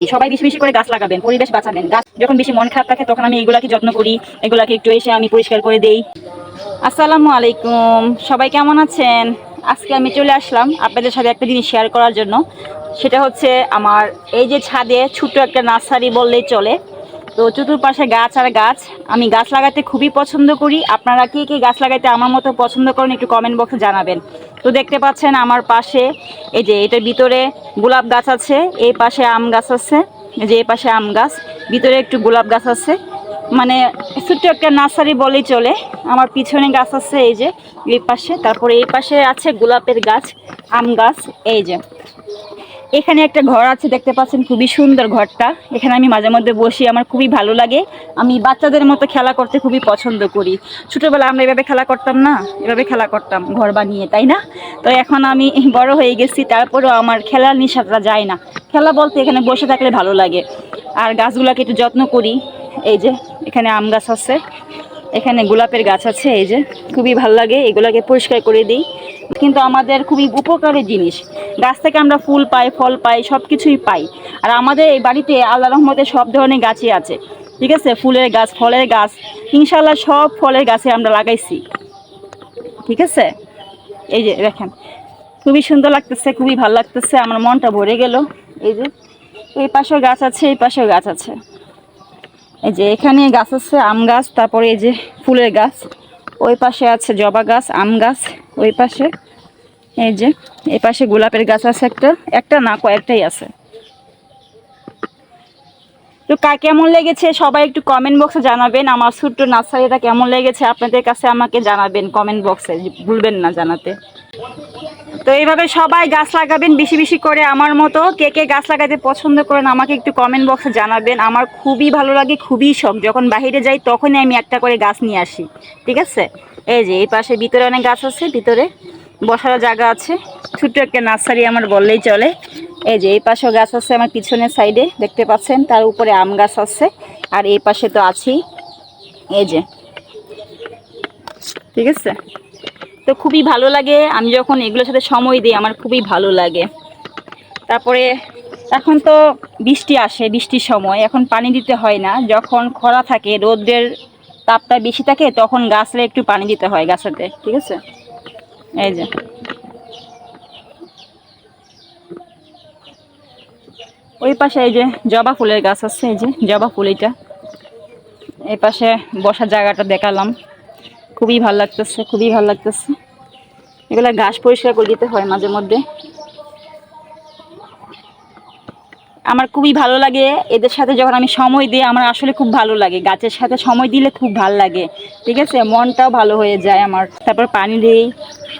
সবাই বেশি বেশি করে গাছ লাগাবেন, পরিবেশ বাঁচাবেন। গাছ যখন বেশি মন খারাপ থাকে, তখন আমি এগুলাকে যত্ন করি, এগুলাকে একটু এসে আমি পরিষ্কার করে দেই। আসসালামু আলাইকুম। সবাই কেমন আছেন? আজকে আমি চলে আসলাম আপনাদের সাথে একটা জিনিস শেয়ার করার জন্য। সেটা হচ্ছে আমার এই যে ছাদে ছোট্ট একটা নার্সারি বললেই চলে। তো চতুর্পাশে গাছ আর গাছ, আমি গাছ লাগাতে খুবই পছন্দ করি। আপনারা কে কে গাছ লাগাইতে আমার মতো পছন্দ করেন একটু কমেন্ট বক্সে জানাবেন। তো দেখতে পাচ্ছেন আমার পাশে, এই যে এটার ভিতরে গোলাপ গাছ আছে, এই পাশে আম গাছ আছে যে এই পাশে আম গাছ, ভিতরে একটু গোলাপ গাছ আছে। মানে ছোট্ট একটা নার্সারি বলেই চলে। আমার পিছনে গাছ আছে, এই যে এই পাশে, তারপরে এই পাশে আছে গোলাপের গাছ, আম গাছ, এই যে। এখানে একটা ঘর আছে, দেখতে পাচ্ছেন খুবই সুন্দর ঘরটা। এখানে আমি মাঝে মধ্যে বসি, আমার খুবই ভালো লাগে। আমি বাচ্চাদের মতো খেলা করতে খুবই পছন্দ করি। ছোটোবেলা আমরা এভাবে খেলা করতাম না, এভাবে খেলা করতাম ঘর বানিয়ে, তাই না? তো এখন আমি বড় হয়ে গেছি, তারপরেও আমার খেলার নিশাটা যায় না। খেলা বলতে এখানে বসে থাকলে ভালো লাগে। আর গাছগুলোকে একটু যত্ন করি। এই যে, এখানে আম গাছ আছে, এখানে গোলাপের গাছ আছে, এই যে, খুবই ভালো লাগে। এগুলোকে পরিষ্কার করে দিই। কিন্তু আমাদের খুবই উপকারী জিনিস। গাছ থেকে আমরা ফুল পাই, ফল পাই সব কিছুই পাই। আর আমাদের এই বাড়িতে আল্লাহ রহমতে সব ধরনের গাছই আছে। ঠিক আছে? ফুলের গাছ, ফলের গাছ ইনশাল্লাহ সব ফলের গাছে আমরা লাগাইছি। ঠিক আছে? এই যে দেখেন, খুবই সুন্দর লাগতেছে, খুবই ভালো লাগতেছে, আমার মনটা ভরে গেল। এই যে, এই পাশেও গাছ আছে, এই পাশেও গাছ আছে। এই যে, এখানে গাছ আছে, আম গাছ, তারপরে এই যে ফুলের গাছ, ওই পাশে আছে জবা গাছ, আম গাছ, ওই পাশে এই যে, এই পাশে গোলাপের গাছ আছে একটা একটা না কয়েকটাই আছে। তো কা, কেমন লেগেছে সবাই একটু কমেন্ট বক্সে জানাবেন। আমার ছোট্ট নার্সারিটা কেমন লেগেছে আপনাদের কাছে আমাকে জানাবেন কমেন্ট বক্সে ভুলবেন না জানাতে। তো এইভাবে সবাই গাছ লাগাবেন, বেশি বেশি করে আমার মতো। কে কে গাছ লাগাতে পছন্দ করেন আমাকে একটু কমেন্ট বক্সে জানাবেন। আমার খুবই ভালো লাগে, খুবই শখ। যখন বাইরে যাই তখনই আমি একটা করে গাছ নিয়ে আসি। ঠিক আছে? এই যে, এই পাশে ভিতরে অনেক গাছ আছে, ভিতরে বসার জায়গা আছে। ছোট্ট একটা নার্সারি আমার বললেই চলে। এই যে এই পাশেও গাছ আছে আমার পিছনের সাইডে, দেখতে পাচ্ছেন? তার উপরে আম গাছ আছে, আর এই পাশে তো আছেই। এই যে। ঠিক আছে? তো খুবই ভালো লাগে। আমি যখন এগুলোর সাথে সময় দিই, আমার খুবই ভালো লাগে। তারপরে, এখন তো বৃষ্টি আসে, বৃষ্টির সময়। এখন পানি দিতে হয় না। যখন খরা থাকে, রোদের তাপটা বেশি থাকে, তখন গাছে একটু পানি দিতে হয় গাছেতে। ঠিক আছে? এই যে। ওই পাশে এই যে জবা ফুলের গাছ আছে, এই যে জবা ফুল এইটা। এই পাশে বসার জায়গাটা দেখালাম। খুবই ভালো লাগতেছে, খুবই ভালো লাগতেছে। এগুলা ঘাস পরিষ্কার করে দিতে হয় মাঝে মধ্যে। আমার খুবই ভালো লাগে। এদের সাথে যখন আমি সময় দিই, আমার আসলে খুব ভালো লাগে। গাছের সাথে সময় দিলে খুব ভালো লাগে। ঠিক আছে? মনটাও ভালো হয়ে যায় আমার। তারপর পানি দিই।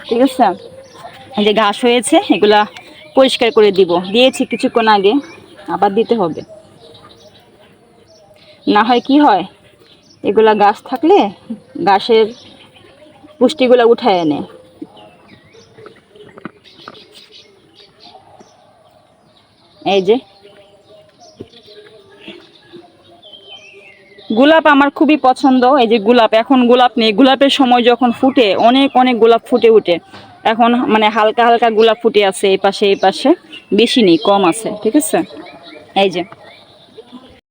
ঠিক আছে? যে ঘাস হয়েছে, এগুলা পরিষ্কার করে দিব। দিয়েছি কিছুক্ষণ আগে। আবার দিতে হবে। না হয় কি হয়? এগুলা গাছ থাকলে গাছের পুষ্টিগুলো উঠায় এনে। এই যে গোলাপ আমার খুবই পছন্দ। এই যে গোলাপ, এখন গোলাপ নেই। গোলাপের সময় যখন ফুটে, অনেক অনেক গোলাপ ফুটে উঠে। এখন মানে হালকা হালকা গোলাপ ফুটে আছে এই পাশে এই পাশে। বেশি নেই, কম আছে, ঠিক আছে? এই যে।